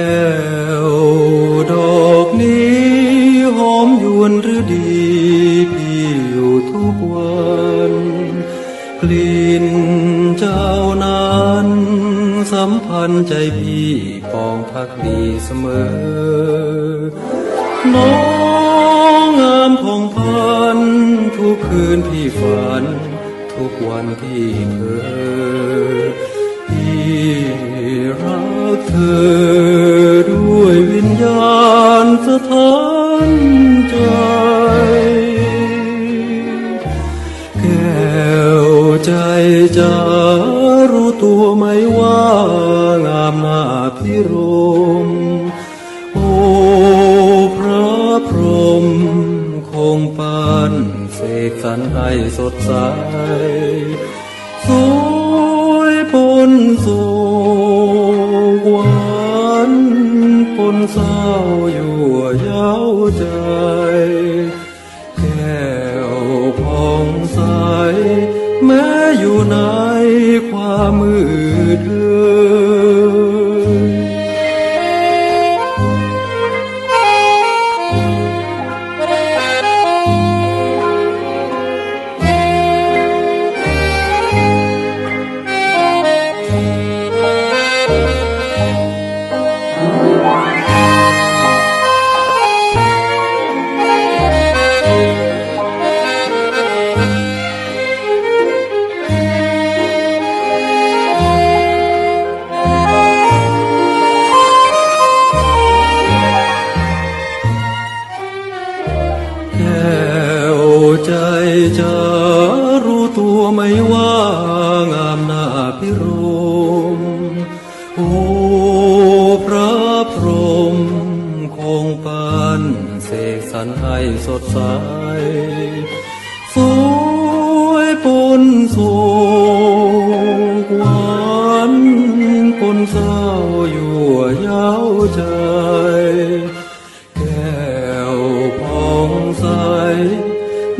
้วดอกนี้หอมยวนหรือดีพี่อยู่ทุกวันกลิ่นเจ้านั้นสัมพันธ์ใจพี่ปองพักดีเสมอ น้องงามผ่องพันทุกคืนพี่ฝัน ทุกวันพี่เธอพี่รักเธอ ณสถานใจ แก้วใจจะรู้ตัวไหมว่างามนาพิรม โอ้พระพรหมคงปานเสกสรรให้สดใส สวยปนโศกหวา นปนเศร้าอยู่เย้าใจ แก้วพองใส แม้อยู่ในความมืดเอ ใจจะรู้ตัวไหมว่างามหน้าพิรม โอ้พระพรหมคงปานเสกสรรให้สดใส สวยปนโศกหวานปนเศร้าอยู่ย้าใจ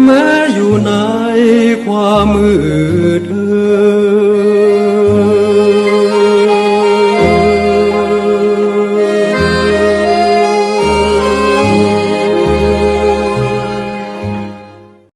แม้อยู่ในความมืด